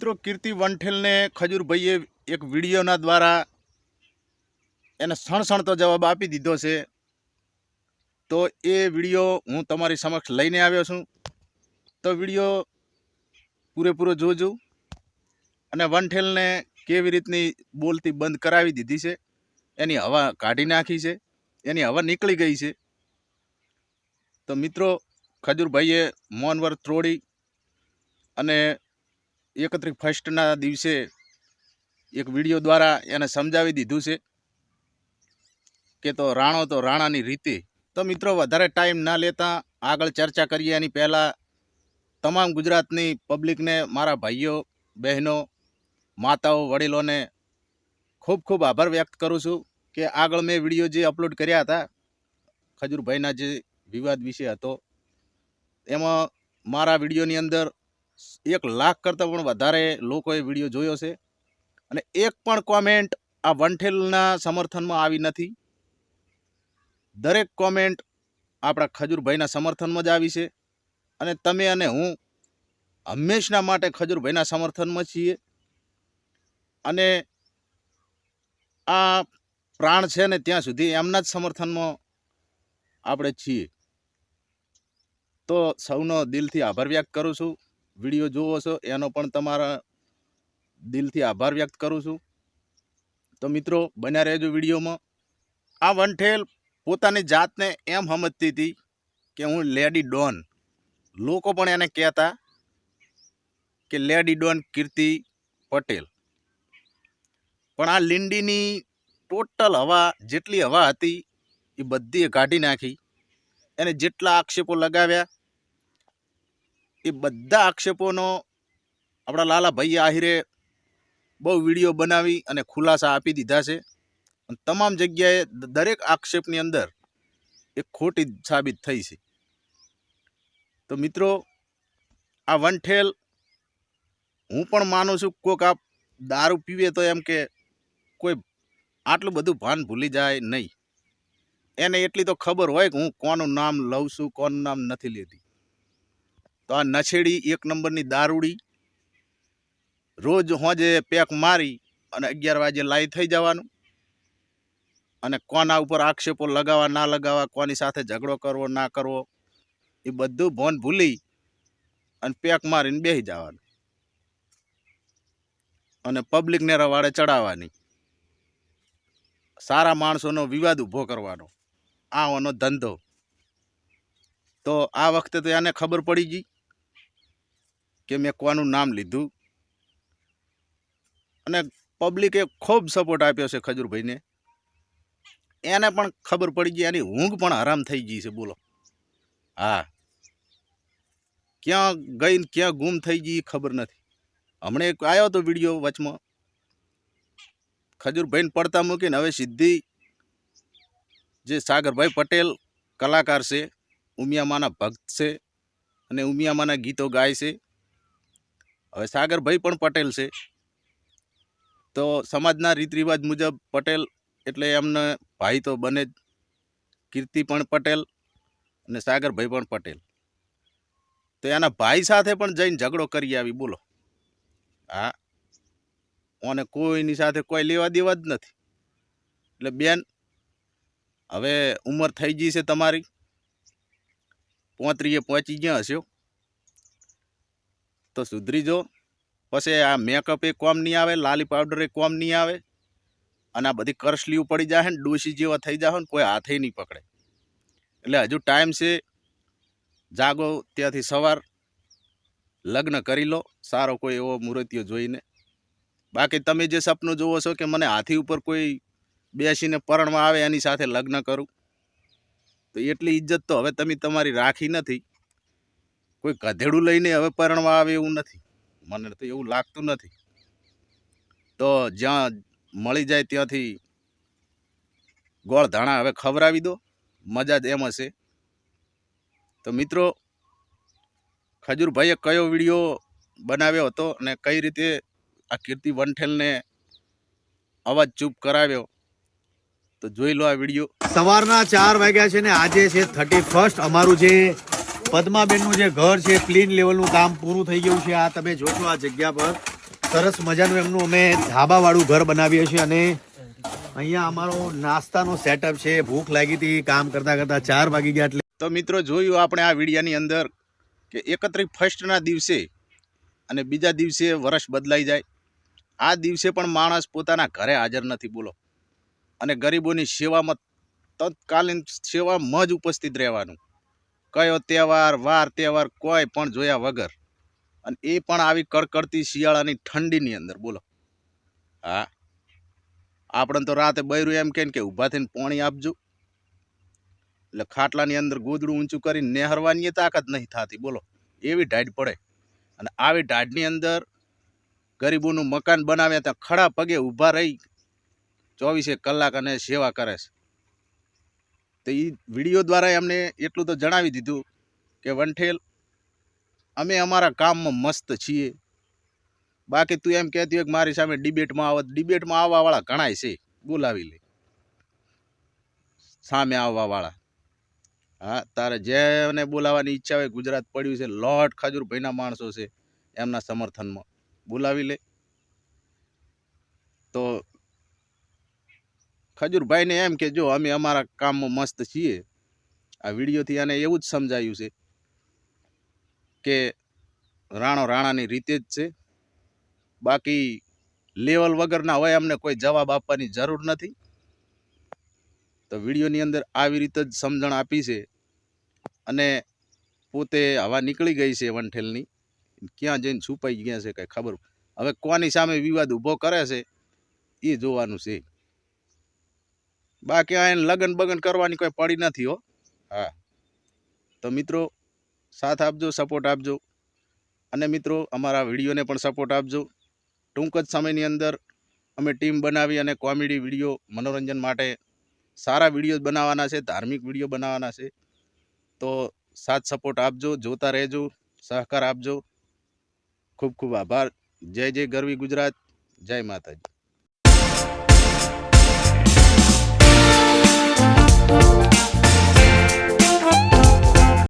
મિત્રો, કીર્તિ વંઠેલને ખજૂરભાઈએ એક વિડીયોના દ્વારા એને સણસણતો જવાબ આપી દીધો છે. તો એ વીડિયો હું તમારી સમક્ષ લઈને આવ્યો છું. તો વીડિયો પૂરેપૂરો જોજો અને વંઠેલને કેવી રીતની બોલતી બંધ કરાવી દીધી છે, એની હવા કાઢી નાખી છે, એની હવા નીકળી ગઈ છે. તો મિત્રો, ખજૂરભાઈએ મૌનવર ત્રોડી અને એકત્રિત ફર્સ્ટના દિવસે એક વીડિયો દ્વારા એને સમજાવી દીધું છે કે તો રાણો તો રાણાની રીતે. તો મિત્રો, વધારે ટાઈમ ના લેતા આગળ ચર્ચા કરીએ. એની પહેલાં તમામ ગુજરાતની પબ્લિકને, મારા ભાઈઓ, બહેનો, માતાઓ, વડીલોને ખૂબ ખૂબ આભાર વ્યક્ત કરું છું કે આગળ મેં વીડિયો જે અપલોડ કર્યા હતા, ખજૂરભાઈના જે વિવાદ વિશે હતો, એમાં મારા વિડીયોની અંદર એક લાખ કરતાં પણ વધારે લોકોએ વીડિયો જોયો છે. અને એક પણ કોમેન્ટ આ વંઠેલના સમર્થનમાં આવી નથી. દરેક કોમેન્ટ આપણા ખજૂરભાઈના સમર્થનમાં જ આવી છે. અને તમે અને હું હંમેશના માટે ખજૂરભાઈના સમર્થનમાં છીએ. અને આ પ્રાણ છે ને ત્યાં સુધી એમના જ સમર્થનમાં આપણે છીએ. તો સૌનો દિલથી આભાર વ્યક્ત કરું છું. વીડિયો જોવો છો, એનો પણ તમારા દિલથી આભાર વ્યક્ત કરું છું. તો મિત્રો, બન્યા રહેજો વિડીયોમાં. આ વંઠેલ પોતાની જાતને એમ સમજતી હતી કે હું લેડી ડોન. લોકો પણ એને કહેતા કે લેડી ડોન કીર્તિ પટેલ. પણ આ લીંડીની ટોટલ હવા, જેટલી હવા હતી, એ બધી કાઢી નાખી. એને જેટલા આક્ષેપો લગાવ્યા એ બધા આક્ષેપોનો આપણા લાલાભાઈ આહિરે બહુ વીડિયો બનાવી અને ખુલાસા આપી દીધા છે. અને તમામ જગ્યાએ દરેક આક્ષેપની અંદર એ ખોટી સાબિત થઈ છે. તો મિત્રો, આ વંઠેલ હું પણ માનું છું, કોઈક આપ દારૂ પીવે તો એમ કે કોઈ આટલું બધું ભાન ભૂલી જાય નહીં. એને એટલી તો ખબર હોય કે હું કોનું નામ લઉં છું, કોનું નામ નથી લેતી. તો આ નછેડી એક નંબરની દારૂડી રોજ હોજે પેક મારી અને અગિયાર વાગે લાઈ થઈ જવાનું. અને કોના ઉપર આક્ષેપો લગાવવા, ના લગાવવા, કોની સાથે ઝઘડો કરવો, ના કરવો, એ બધું ભોન ભૂલી અને પેક મારીને બેસી જવાનું. અને પબ્લિકને રવાડે ચડાવવાની. સારા માણસોનો વિવાદ ઊભો કરવાનો. આવાનો ધંધો. તો આ વખતે તો એને ખબર પડી ગઈ. કે મેં કોનું નામ લીધું? અને પબ્લિકે ખૂબ સપોર્ટ આપ્યો છે ખજૂરભાઈને. એને પણ ખબર પડી ગઈ, એની ઊંઘ પણ હરામ થઈ ગઈ છે, બોલો. હા. ક્યાં ગઈ ક્યાં ગુમ થઈ ગઈ ખબર નથી. હમણાં એક આવ્યો હતો વીડિયો વચમાં. ખજૂરભાઈને પડતા મૂકીને હવે સીધી જે સાગરભાઈ પટેલ કલાકાર છે, ઉમિયામાના ભક્ત છે, અને ઉમિયામાના ગીતો ગાય છે હવે સાગરભાઈ પણ પટેલ છે. તો સમાજના રીત રિવાજ મુજબ પટેલ એટલે એમને ભાઈ તો બને જ. કીર્તિ પણ પટેલ અને સાગરભાઈ પણ પટેલ. તો એના ભાઈ સાથે પણ જઈને ઝઘડો કરી આવી, બોલો. હા. ઓને કોઈની સાથે કોઈ લેવા દેવા જ નથી. એટલે બેન, હવે ઉંમર થઈ ગઈ છે તમારી. પોત્રીએ પહોંચી ગયા હશો. તો સુધરી જો. પછી આ મેકઅપ એ કોમ નહીં આવે, લાલી પાવડર એ કોમ નહીં આવે. અને આ બધી કરસલીઓ પડી જાય ને ડોસી જેવા થઈ જાય ને, કોઈ હાથે નહીં પકડે. એટલે હજુ ટાઈમ છે. જાગો ત્યાંથી સવાર. લગ્ન કરી લો. સારો કોઈ એવો મૂર્તિઓ જોઈને. બાકી તમે જે સપનું જુઓ છો કે મને હાથી ઉપર કોઈ બેસીને પરણમાં આવે, એની સાથે લગ્ન કરું. તો એટલી ઇજ્જત તો હવે તમે તમારી રાખી નથી. કોઈ ગધેડું લઈને હવે પરણવા આવે એવું નથી. મને તો એવું લાગતું નથી. તો જ્યાં મળી જાય ત્યાંથી ગોળ ધાણા હવે ખવડાવી દો. મજા જ એમ હશે. તો મિત્રો, ખજૂરભાઈએ કયો વીડિયો બનાવ્યો હતો અને કઈ રીતે આ કીર્તિ વંઠેલને અવાજ ચૂપ કરાવ્યો, તો જોઈ લો આ વીડિયો. સવારના ચાર વાગ્યા છે ને આજે છે થર્ટી ફર્સ્ટ અમારું જે પદ્માબેનનું જે ઘર છે ક્લીન લેવલનું કામ પૂરું થઈ ગયું છે. આ તમે જોશો આ જગ્યા પર. સરસ મજાનું એમનું અમે ધાબાવાળું ઘર બનાવીએ છીએ અને અહીંયા અમારો નાસ્તાનો સેટઅપ છે. ભૂખ લાગી હતી, કામ કરતા કરતા ચાર વાગી ગયા એટલે. તો મિત્રો જોયું આપણે આ વિડીયાની અંદર કે એકત્રીસ ફર્સ્ટના દિવસે અને બીજા દિવસે વર્ષ બદલાઈ જાય. આ દિવસે પણ માણસ પોતાના ઘરે હાજર નથી, બોલો. અને ગરીબોની સેવામાં તત્કાલીન સેવામાં જ ઉપસ્થિત રહેવાનું. કયો તહેવાર, વાર તહેવાર કોઈ પણ જોયા વગર. અને એ પણ આવી કડકડતી શિયાળાની ઠંડીની અંદર, બોલો. હા. આપણે તો રાતે બૈરું એમ કહે કે ઊભા થઈને પાણી આપજો. એટલે ખાટલાની અંદર ગોદડું ઊંચું કરીને નેહરવાની એ તાકાત નહીં થતી, બોલો. એવી ઢાઢ પડે. અને આવી ઢાઢની અંદર ગરીબોનું મકાન બનાવ્યા ત્યાં ખડા પગે ઊભા રહી ચોવીસે કલાક અને સેવા કરે છે. તો એ વીડિયો દ્વારા એમને એટલું તો જણાવી દીધું કે વંઠેલ, અમે અમારા કામમાં મસ્ત છીએ. બાકી તું એમ કહેતી હોય કે મારી સામે ડિબેટમાં આવત ડિબેટમાં આવવાવાળા ઘણાય છે. બોલાવી લે. સામે આવવાવાળા. હા, તારે જેને બોલાવવાની ઈચ્છા હોય, ગુજરાત પડ્યું છે, લોટ ખજૂરભાઈના માણસો છે એમના સમર્થનમાં. બોલાવી લે. તો ખજૂરભાઈને એમ કે, જો, અમે અમારા કામમાં મસ્ત છીએ. આ વિડીયોથી આને એવું જ સમજાયું છે કે રાણો રાણાની રીતે જ છે. બાકી લેવલ વગરના હોય અમને કોઈ જવાબ આપવાની જરૂર નથી. તો વિડીયોની અંદર આવી રીતે જ સમજણ આપી છે અને પોતે હવા નીકળી ગઈ છે વંઠેલની. ક્યાં જઈને છુપાઈ ગયા છે કંઈ ખબર. હવે કોની સામે વિવાદ ઊભો કરે છે એ જોવાનું છે. બાકી અહીં લગ્ન બગન કરવાની કોઈ પડી નથી હો. હા. તો મિત્રો સાથ આપજો સપોર્ટ આપજો. અને મિત્રો અમારા વિડીયોને પણ સપોર્ટ આપજો. ટૂંક જ સમયની અંદર અમે ટીમ બનાવી અને કોમેડી વીડિયો મનોરંજન માટે સારા વીડિયો બનાવવાના છે ધાર્મિક વીડિયો બનાવવાના છે. તો સાથ સપોર્ટ આપજો જોતા રહેજો સહકાર આપજો. ખૂબ ખૂબ આભાર. જય જય ગરવી ગુજરાત. જય માતાજી. Thank you.